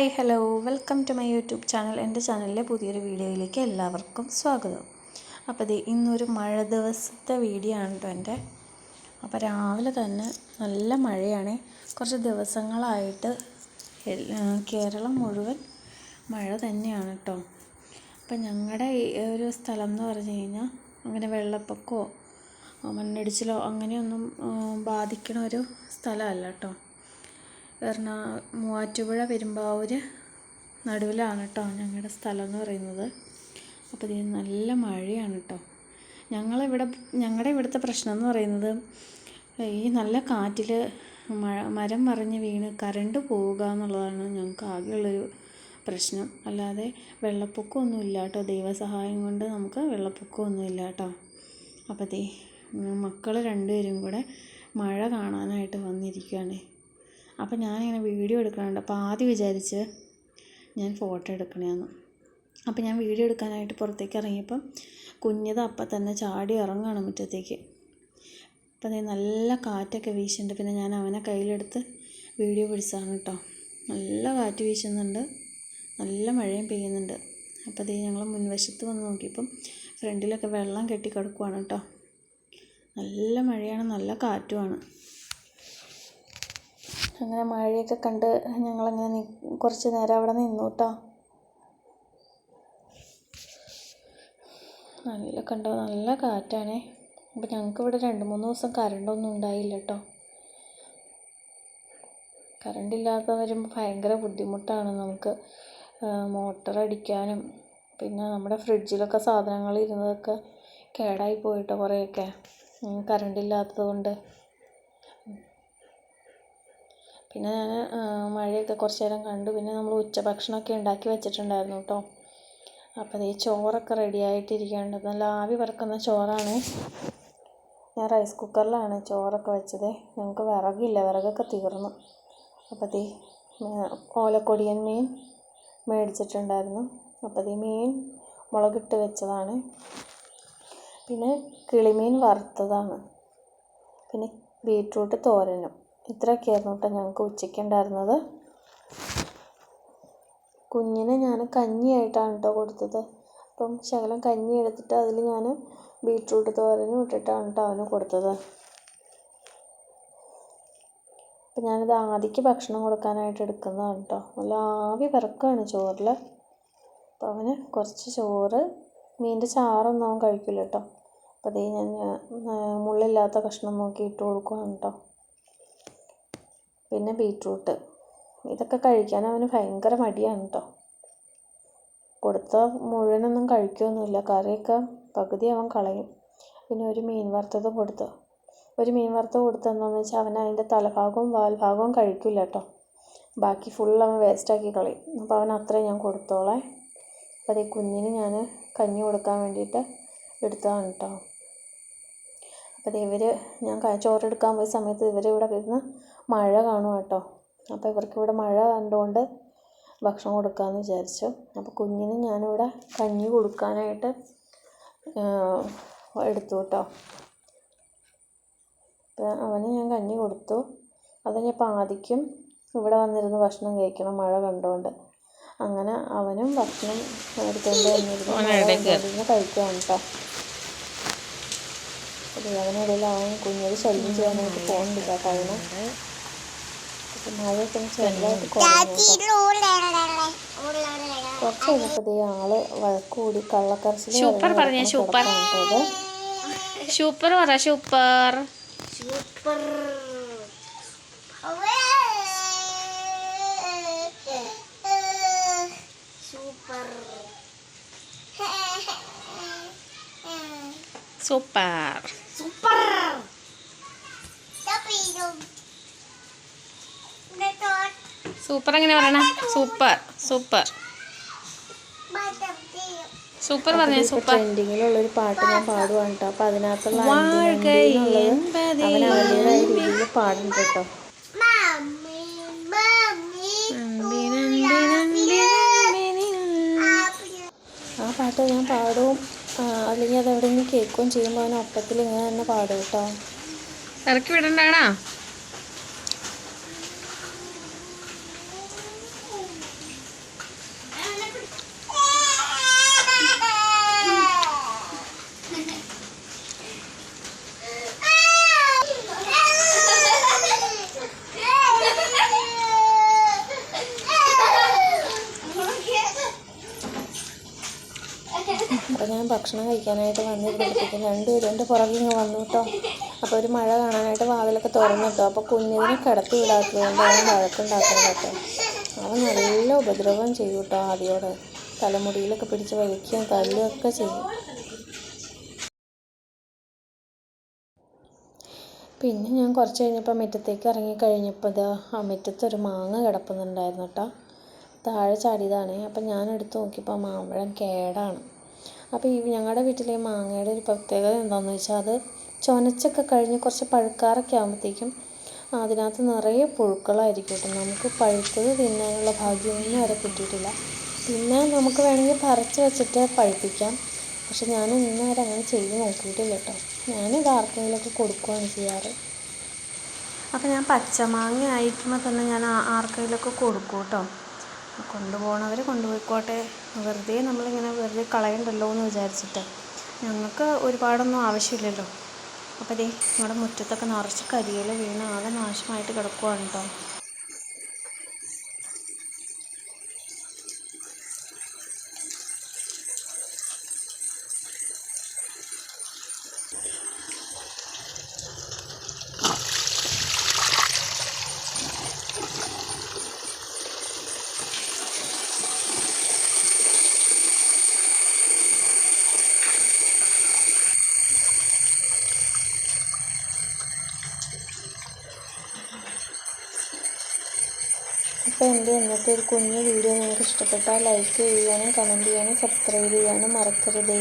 Hi hello. Welcome to my YouTube channel. എന്റെ ചാനലിലെ പുതിയൊരു വീഡിയോയിലേക്ക് എല്ലാവർക്കും സ്വാഗതം. അപ്പോൾ ഇത് ഇന്നൊരു മഴ ദിവസത്തെ വീഡിയോ ആണ് കേട്ടോ എന്റെ. അപ്പോൾ രാവിലെ തന്നെ നല്ല മഴയാണ്. കുറച്ച് ദിവസങ്ങളായിട്ട് കേരളം മുഴുവൻ മഴ തന്നെയാണ് കേട്ടോ അപ്പം ഞങ്ങളുടെ ഒരു സ്ഥലം എന്ന് പറഞ്ഞു കഴിഞ്ഞാൽ അങ്ങനെ വെള്ളപ്പൊക്കമോ മണ്ണിടിച്ചിലോ അങ്ങനെയൊന്നും ബാധിക്കണ ഒരു സ്ഥലമല്ല കേട്ടോ എറണാ മൂവാറ്റുപുഴ പെരുമ്പാവൂർ നടുവിലാണ് കേട്ടോ ഞങ്ങളുടെ സ്ഥലം എന്ന് പറയുന്നത്. അപ്പോൾ ഇത് നല്ല മഴയാണ് കേട്ടോ ഞങ്ങളിവിടെ ഞങ്ങളുടെ ഇവിടുത്തെ പ്രശ്നം എന്ന് പറയുന്നത് ഈ നല്ല കാറ്റിൽ മഴ മരം മറിഞ്ഞ് വീണ് കറണ്ട് പോവുക എന്നുള്ളതാണ് ഞങ്ങൾക്ക് ആകെയുള്ളൊരു പ്രശ്നം. അല്ലാതെ വെള്ളപ്പൊക്കമൊന്നും ഇല്ല കേട്ടോ ദൈവസഹായം കൊണ്ട് നമുക്ക് വെള്ളപ്പൊക്കമൊന്നും ഇല്ല കേട്ടോ അപ്പോൾ മക്കൾ രണ്ടുപേരും കൂടെ മഴ കാണാനായിട്ട് വന്നിരിക്കുകയാണ് അപ്പോൾ ഞാനിങ്ങനെ വീഡിയോ എടുക്കണുണ്ട് അപ്പോൾ ആദ്യം വിചാരിച്ച് ഞാൻ ഫോട്ടോ എടുക്കണമെന്ന് അപ്പോൾ ഞാൻ വീഡിയോ എടുക്കാനായിട്ട് പുറത്തേക്ക് ഇറങ്ങിയപ്പം കുഞ്ഞത് അപ്പം തന്നെ ചാടി ഇറങ്ങുകയാണ് മുറ്റത്തേക്ക്. അപ്പം നല്ല കാറ്റൊക്കെ വീശുന്നുണ്ട് പിന്നെ ഞാൻ അവനെ കയ്യിലെടുത്ത് വീഡിയോ പിടിച്ചതാണ് കേട്ടോ നല്ല കാറ്റ് വീശുന്നുണ്ട്. നല്ല മഴയും പെയ്യുന്നുണ്ട്. അപ്പോൾ അതേ ഞങ്ങൾ മുൻവശത്ത് വന്ന് നോക്കിയപ്പം ഫ്രണ്ടിലൊക്കെ വെള്ളം കെട്ടി കിടക്കുവാണ് കേട്ടോ നല്ല മഴയാണ്. നല്ല കാറ്റുമാണ്. അങ്ങനെ മഴയൊക്കെ കണ്ട് ഞങ്ങളങ്ങനെ കുറച്ച് നേരം അവിടെ നിന്നു കേട്ടോ നല്ല കണ്ടോ നല്ല കാറ്റാണേ. അപ്പം ഞങ്ങൾക്ക് ഇവിടെ രണ്ട് മൂന്ന് ദിവസം കറണ്ടൊന്നും ഉണ്ടായില്ല കേട്ടോ കറണ്ട് ഇല്ലാത്ത വരുമ്പോൾ ഭയങ്കര ബുദ്ധിമുട്ടാണ് നമുക്ക്. മോട്ടർ അടിക്കാനും പിന്നെ നമ്മുടെ ഫ്രിഡ്ജിലൊക്കെ സാധനങ്ങൾ ഇരുന്നതൊക്കെ കേടായി പോയിട്ടോ കുറേയൊക്കെ. കറണ്ട് ഇല്ലാത്തത് കൊണ്ട്. പിന്നെ ഞാൻ മഴയൊക്കെ കുറച്ച് നേരം കണ്ടു. പിന്നെ നമ്മൾ ഉച്ചഭക്ഷണമൊക്കെ ഉണ്ടാക്കി വെച്ചിട്ടുണ്ടായിരുന്നു കേട്ടോ. അപ്പോൾ ഈ ചോറൊക്കെ റെഡി ആയിട്ടിരിക്കുകയാണ്. നല്ല ആവി പറക്കുന്ന ചോറാണ്. ഞാൻ റൈസ് കുക്കറിലാണ് ചോറൊക്കെ വെച്ചത്. ഞങ്ങൾക്ക് വിറകില്ല. വിറകൊക്കെ തീർന്നു. അപ്പോൾ അതേ ഓലക്കൊടിയൻ മീൻ മേടിച്ചിട്ടുണ്ടായിരുന്നു. അപ്പോൾ അതേ മീൻ മുളകിട്ട് വെച്ചതാണ്. പിന്നെ കിളിമീൻ വറുത്തതാണ്. പിന്നെ ബീട്രൂട്ട് തോരനും. ഇത്രയൊക്കെയായിരുന്നു കേട്ടോ ഞങ്ങൾക്ക് ഉച്ചയ്ക്ക് ഉണ്ടായിരുന്നത്. കുഞ്ഞിന് ഞാൻ കഞ്ഞിയായിട്ടാണ് കേട്ടോ കൊടുത്തത്. അപ്പം ശകലം കഞ്ഞി എടുത്തിട്ട് അതിൽ ഞാൻ ബീട്രൂട്ട് തോരനും ഇട്ടിട്ടാണ് കേട്ടോ അവന് കൊടുത്തത്. അപ്പം ഞാനിത് ആദിക്ക് ഭക്ഷണം കൊടുക്കാനായിട്ട് എടുക്കുന്നതാണ് കേട്ടോ. നല്ല ആവി പിറക്കുകയാണ് ചോറിൽ. അപ്പം അവന് കുറച്ച് ചോറ് മീനിന്റെ ചാറൊന്നും അവൻ കഴിക്കില്ല കേട്ടോ. അപ്പോൾ അതേ ഞാൻ മുള്ളില്ലാത്ത കഷ്ണം നോക്കി ഇട്ട് കൊടുക്കുകയാണ് കേട്ടോ. പിന്നെ ബീട്രൂട്ട്. ഇതൊക്കെ കഴിക്കാൻ അവന് ഭയങ്കര മടിയാണ് കേട്ടോ കൊടുത്ത മുഴുവനൊന്നും കഴിക്കുകയൊന്നുമില്ല കറിയൊക്കെ പകുതി അവൻ കളയും. പിന്നെ ഒരു മീൻ വറുത്തത് കൊടുത്തു. ഒരു മീൻ വറുത്തത് കൊടുത്തതെന്നു വെച്ചാൽ അവൻ അതിന്റെ തലഭാഗവും വാൽഭാഗവും കഴിക്കില്ല കേട്ടോ ബാക്കി ഫുൾ അവൻ വേസ്റ്റാക്കി കളയും. അപ്പോൾ അവൻ അത്രയും ഞാൻ കൊടുത്തോളേ. അപ്പോൾ അതേ കുഞ്ഞിന് ഞാൻ കഞ്ഞി കൊടുക്കാൻ വേണ്ടിയിട്ട് എടുത്തതാണ് കേട്ടോ അപ്പോൾ ഇവർ ഞാൻ ചോറെടുക്കാൻ പോയ സമയത്ത് ഇവർ ഇവിടെ മഴ കാണും കേട്ടോ അപ്പോൾ ഇവർക്ക് ഇവിടെ മഴ കണ്ടുകൊണ്ട് ഭക്ഷണം കൊടുക്കാമെന്ന് വിചാരിച്ചു. അപ്പോൾ കുഞ്ഞിന് ഞാനിവിടെ കഞ്ഞി കൊടുക്കാനായിട്ട് എടുത്തു കേട്ടോ അപ്പോൾ അവന് ഞാൻ കഞ്ഞി കൊടുത്തു. അത് ഞാൻ പാതിക്കും ഇവിടെ വന്നിരുന്ന് ഭക്ഷണം കഴിക്കണം മഴ കണ്ടുകൊണ്ട് അങ്ങനെ അവനും ഭക്ഷണം എടുത്തുകൊണ്ട് വന്നിരുന്നു. കഴിക്കുകയാണ് കേട്ടോ അപ്പോൾ അതിനിടയിൽ അവൻ കുഞ്ഞിൽ ശല്യം ചെയ്യാനായിട്ട് പോകുന്നുണ്ട് കേട്ടോ. അവന് അപ്പോൾ മഴയൊക്കെ ഒന്ന് ചെറുതായിട്ട് കുറഞ്ഞു കേട്ടോ കുറച്ച് കഴിഞ്ഞപ്പോൾ ആൾ സൂപ്പർ പറഞ്ഞേ, സൂപ്പർ. സൂപ്പർ പറ സൂപ്പർ സൂപ്പർ സൂപ്പർ എങ്ങനെ പറയണ? സൂപ്പർ സൂപ്പർ സൂപ്പർ പറഞ്ഞു സൂപ്പർ ട്രെൻഡിങ്ങിലുള്ളൊരു പാട്ട് ഞാൻ പാടുവാണ് കേട്ടോ അപ്പൊ അതിനകത്തുള്ള അവൻ അവന്റെതായ രീതിയിൽ പാടുന്നുണ്ട് കേട്ടോ ആ പാട്ട് ഞാൻ പാടും. അല്ലെങ്കിൽ അത് എവിടെയെങ്കിലും കേൾക്കുകയും ചെയ്യുമ്പോൾ അവൻ ഒപ്പത്തിൽ ഇങ്ങനെ തന്നെ പാടും കേട്ടോ ഇറക്കി വിടണ്ടാണോ? ഭക്ഷണം കഴിക്കാനായിട്ട് വന്നിരുന്നപ്പോഴത്തേക്കും രണ്ടുപേരും എന്റെ പുറകിങ്ങ് വന്നു കേട്ടോ. അപ്പോൾ ഒരു മഴ കാണാനായിട്ട് വാതിലൊക്കെ തുറന്നു കേട്ടോ. അപ്പോൾ കുഞ്ഞിനെ കിടത്തി വിടാത്തതുകൊണ്ട് അവൻ വഴക്കുണ്ടാക്കുന്നതൊക്കെ അവൻ നല്ല ഉപദ്രവം ചെയ്യും കേട്ടോ ആദ്യോട്. തലമുടിയിലൊക്കെ പിടിച്ച് വലിക്കുകയും തല്ലുകയൊക്കെ ചെയ്യും പിന്നെ ഞാൻ കുറച്ച് കഴിഞ്ഞപ്പോൾ മുറ്റത്തേക്ക് ഇറങ്ങി കഴിഞ്ഞപ്പോൾ ഇതാ ആ മുറ്റത്തൊരു മാങ്ങ കിടപ്പുന്നുണ്ടായിരുന്നു കേട്ടോ. താഴെ ചാടിയതാണ്. അപ്പം ഞാൻ എടുത്ത് നോക്കിയപ്പോൾ മാമ്പഴം കേടാണ്. അപ്പോൾ ഈ ഞങ്ങളുടെ വീട്ടിലെ മാങ്ങയുടെ ഒരു പ്രത്യേകത എന്താണെന്ന് വെച്ചാൽ അത് ചൊനച്ചൊക്കെ കഴിഞ്ഞ് കുറച്ച് പഴുക്കാറൊക്കെ ആകുമ്പോഴത്തേക്കും അതിനകത്ത് നിറയെ പുഴുക്കളായിരിക്കും കേട്ടോ. നമുക്ക് പഴുത്തത് തിന്നാനുള്ള ഭാഗ്യമൊന്നും വരെ കിട്ടിയിട്ടില്ല. പിന്നെ നമുക്ക് വേണമെങ്കിൽ പറിച്ച് വെച്ചിട്ട് പഴുപ്പിക്കാം. പക്ഷെ ഞാൻ ഇന്ന് വരെ അങ്ങനെ ചെയ്ത് നോക്കിയിട്ടില്ല കേട്ടോ. ഞാനിത് ആർക്കെങ്കിലുമൊക്കെ കൊടുക്കുകയാണ് ചെയ്യാറ്. അപ്പോൾ ഞാൻ പച്ചമാങ്ങ അയക്കുമ്പോൾ തന്നെ ഞാൻ ആർക്കെങ്കിലുമൊക്കെ കൊടുക്കും കേട്ടോ. കൊണ്ടുപോകണവർ കൊണ്ടുപോയിക്കോട്ടെ. വെറുതെ നമ്മളിങ്ങനെ വെറുതെ കളയണ്ടല്ലോ എന്ന് വിചാരിച്ചിട്ട്. ഞങ്ങൾക്ക് ഒരുപാടൊന്നും ആവശ്യമില്ലല്ലോ. അപ്പോൾ ദേ നമ്മുടെ മുറ്റത്തൊക്കെ നിറച്ച് കരിയില വീണ് ആകെ നാശമായിട്ട് കിടക്കുവാണ് കേട്ടോ അപ്പോൾ എന്റെ ഇന്നത്തെ ഒരു കുഞ്ഞു വീഡിയോ നിങ്ങൾക്ക് ഇഷ്ടപ്പെട്ടാൽ ലൈക്ക് ചെയ്യാനും കമന്റ് ചെയ്യാനും സബ്സ്ക്രൈബ് ചെയ്യാനും മറക്കരുതേ.